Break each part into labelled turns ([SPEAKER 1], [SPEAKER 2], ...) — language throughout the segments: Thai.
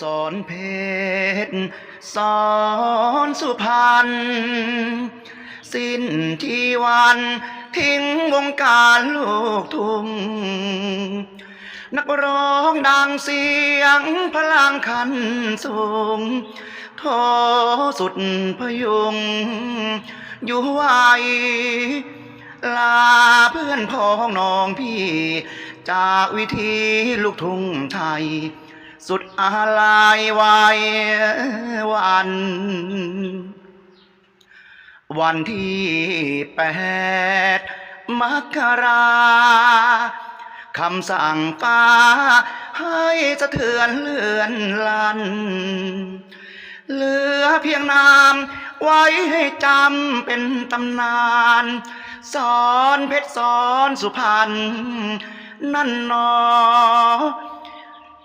[SPEAKER 1] สอนเพชรสอนสุพรรณสิ้นที่วันทิ้งวงการลูกทุ่งนักร้องดังเสียงพลังขันสูงโทสุดพยุง อยู่ไวลาเพื่อนพ้องน้องพี่ จากวิธีลูกทุ่งไทย สุดอาลัยไว้วัน วันที่แปดมกราคำสั่งฟ้า ให้สะเทือนเลื่อนลัน เหลือเพียงนามไว้ให้จำเป็นตำนาน สอนเพชรสอนสุพรรณนั่นนอ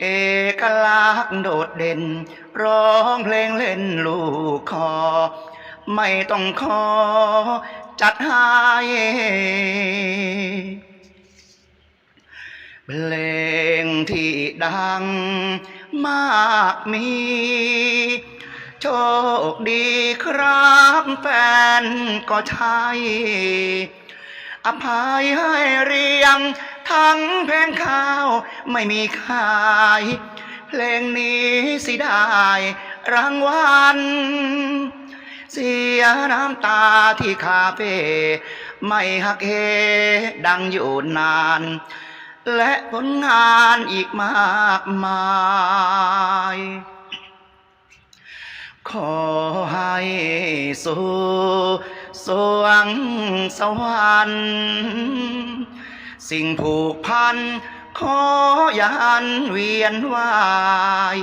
[SPEAKER 1] เอกลักษณ์โดดเด่น ร้องเพลงเล่นลูกคอ ไม่ต้องขอจัดให้เพลงที่ดังมากมี โชคดีครับแฟนก็ใช่ อภัยให้เรียง ทั้งเพลงข้าวไม่มีขาย เพลงนี้สิได้รางวัลเสียน้ำตาที่คาเฟ่ไม่หักเหดังอยู่นาน และผลงานอีกมากมาย ขอให้สู่ สวงสวรรค์สิ่งผูกพัน ขอยันเวียนวาย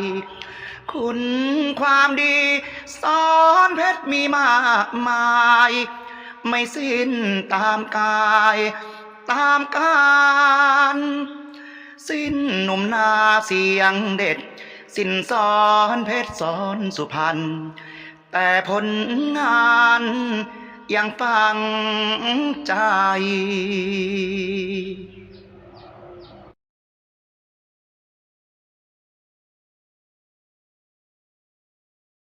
[SPEAKER 1] คุณความดีสอนเพชรมีมากมาย ไม่สิ้นตามกาย ตามการสิ้นหนุ่มนาเสียงเด็ด สิ้นสอนเพชรสอนสุพรรณแต่ผลงาน ยังฟังใจ